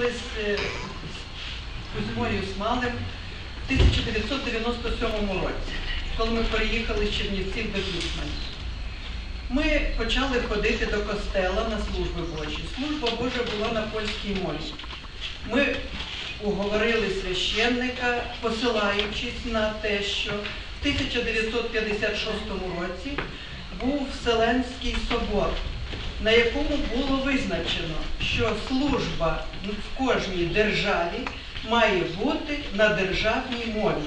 познайомились е, з Кузьмою Смалем в 1997 році, коли ми переїхали з Чернівців до Кіцмані. Ми почали ходити до костела на служби Божі. Служба Божа була на польській мові. Ми уговорили священника, посилаючись на те, що в 1956 році був Вселенський собор, на якому було визначено, що служба в кожній державі має бути на державній мові.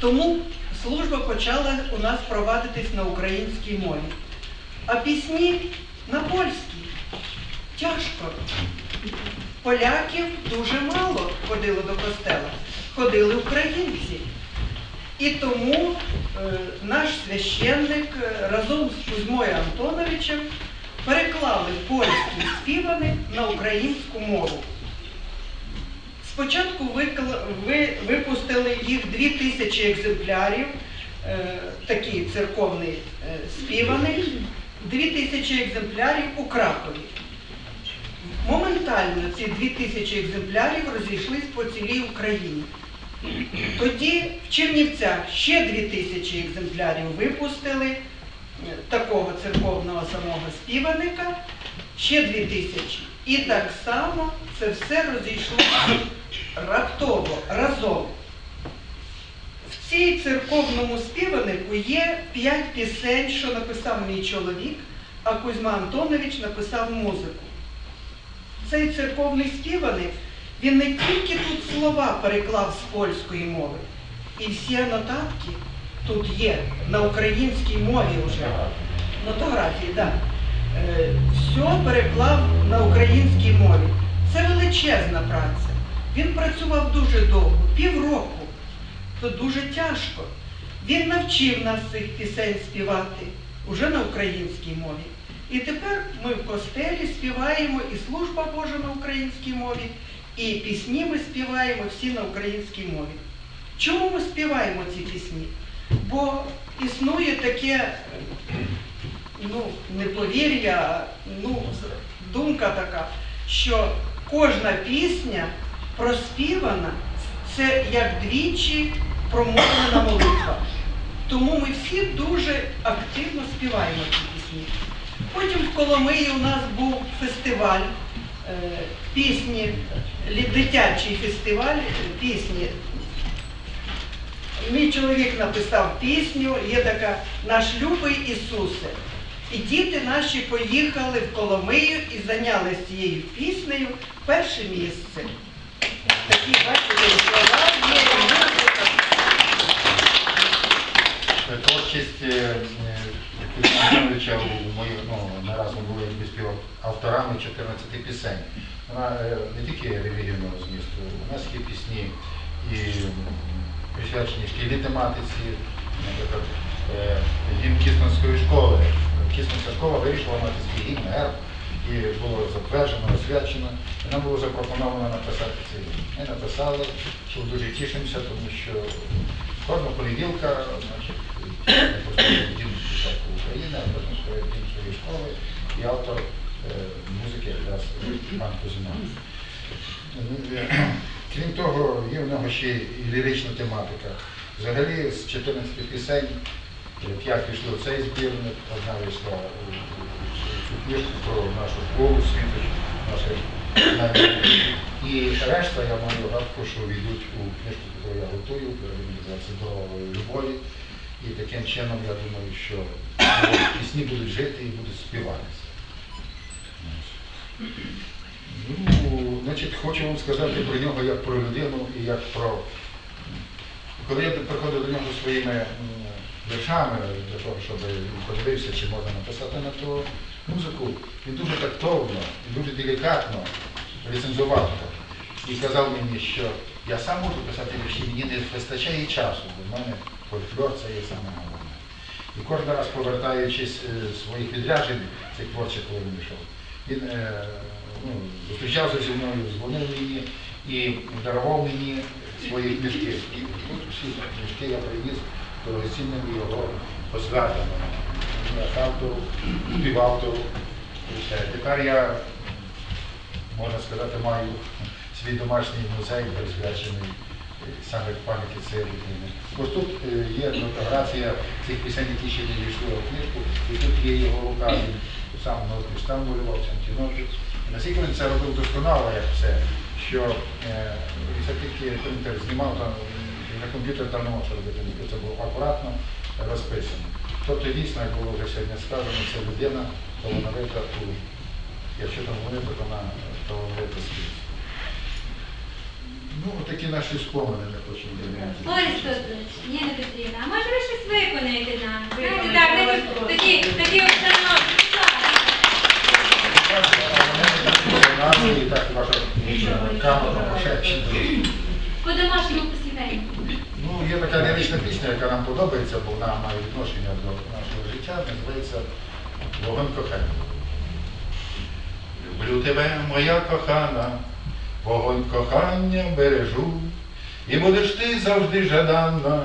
Тому служба почала у нас провадитись на українській мові. А пісні на польській. Тяжко. Поляків дуже мало ходило до костела, ходили українці. І тому е, наш священник е, разом з Кузьмою Антоновичем переклали польські співани на українську мову. Спочатку випустили їх дві тисячі екземплярів, е, такі церковні е, співани, дві тисячі екземплярів у Кракові. Моментально ці дві тисячі екземплярів розійшлись по цілій Україні. Тоді в Чернівцях ще дві тисячі екземплярів випустили такого церковного самого співаника, ще дві тисячі. І так само це все розійшлося раптово, разом. В цій церковному співанику є п'ять пісень, що написав мій чоловік, а Кузьма Антонович написав музику. Цей церковний співаник, він не тільки тут слова переклав з польської мови, і всі анотатки тут є на українській мові вже. Фотографії, так. Е, Все переклав на українській мові. Це величезна праця. Він працював дуже довго, півроку. То дуже тяжко. Він навчив нас цих пісень співати уже на українській мові. І тепер ми в костелі співаємо і служба Божа на українській мові, і пісні ми співаємо всі на українській мові. Чому ми співаємо ці пісні? Бо існує таке, ну, не повір'я, а, ну, думка така, що кожна пісня проспівана це як двічі промовлена молитва. Тому ми всі дуже активно співаємо ці пісні. Потім в Коломиї у нас був фестиваль е, пісні, дитячий фестиваль пісні. Мій чоловік написав пісню, є така Наш любий Ісусе. І діти наші поїхали в Коломию і зайняли цією піснею перше місце. Такі, бачите, слова є, музика. Творчість е, Кузьма у мою, ну, не раз ми були співав авторами 14 пісень. Вона е, не тільки релігійного змісту, у нас є пісні і присвячені шкільній тематиці, наприклад, е, гімн Кісненської школи. Кісненська школа вирішила мати свій гімн, герб, і було затверджено, освячено. І нам було запропоновано написати цей гімн. Ми написали, що дуже тішимося, тому що кожного понеділка, значить, спочатку України, а потім своє своєї школи і автор е, музики якраз пан Кузьма. Крім того, є в нього ще і лірична тематика. Взагалі з 14 пісень п'ять пішли в цей збірник, одна вийшла у цю книжку про нашу школу, світоч, наше знання. І решта, я маю гадку, що війдуть у книжку, яку я готую, організації здорової любові. І таким чином, я думаю, що пісні будуть жити і будуть співатися. Ну, значить, хочу вам сказати про нього як про людину і як про. Коли я приходив до нього своїми віршами для того, щоб він подивився, чи можна написати на ту музику, він дуже тактовно і дуже делікатно рецензував. І казав мені, що я сам можу писати вірші, мені не вистачає часу, бо в мене фольклор це є саме головне. І кожен раз повертаючись е, з своїх відряджень, цих творчих, коли він йшов, він е, ну, зустрічався зі мною, дзвонив мені і дарував мені свої книжки. І от всі книжки я привіз дорогоцінними його посвятами. Автору, співавтору. Тепер я можна сказати, маю свій домашній музей присвячений е, саме пам'яті цієї людини. Ось тут е, є фотографія цих пісень, які ще не дійшли у книжку, і тут є його рука, він сам ножниць там малював, сам. І Наскільки він це робив досконало, як все, що е, все-таки принтер знімав там, на комп'ютер там не можна робити, це було акуратно розписано. Тобто дійсно, як було вже сьогодні сказано, це людина талановита у, якщо там вони, то вона талановита скрізь. Ну, такі наші спомини не хочемо. Олесь Петрович, Ніна Петрівна, а може ви щось виконаєте нам? Знаєте, так, такі, такі, такі І так ваша камера пошепчена. По-домашньому посідайте. Ну, є така лірична пісня, яка нам подобається, бо вона має відношення до нашого життя, називається Вогонь кохання. Люблю тебе, моя кохана, вогонь кохання бережу, і будеш ти завжди жаданна,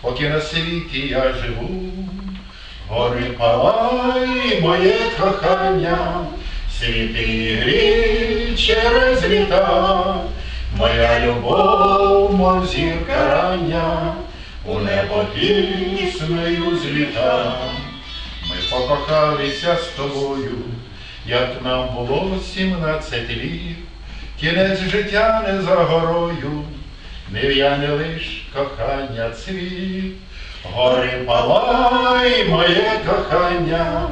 поки на світі я живу. Гори палай, моє кохання, світи грій через літа, моя любов, мов зірка рання, у небо піснею зліта. Ми покохалися з тобою, як нам було сімнадцять літ, кінець життя не за горою, не лиш кохання цвіт. Гори палай, моє кохання,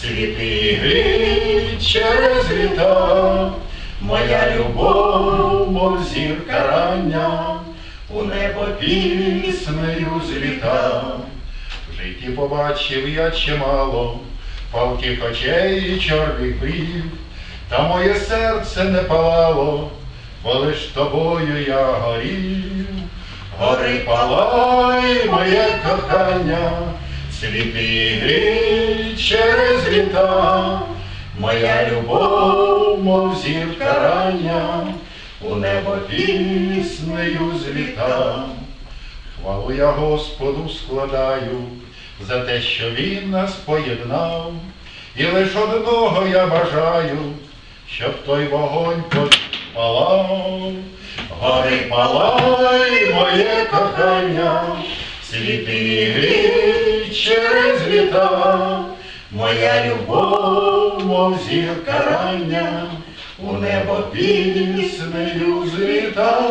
світи грій через моя любов, мов зірка рання, у небо піснею зліта. В житті побачив я чимало палких очей і чорних брів, та моє серце не палало, бо лиш тобою я горів. Гори палай, моє кохання, світи грій через літа, моя любов, мов зірка рання, у небо піснею зліта. Хвалу я Господу складаю за те, що Він нас поєднав, і лиш одного я бажаю, щоб той вогонь палав. Гори палай, моє кохання, світи грій через літа, моя любов, мов зірка рання, у небо піснею зліта.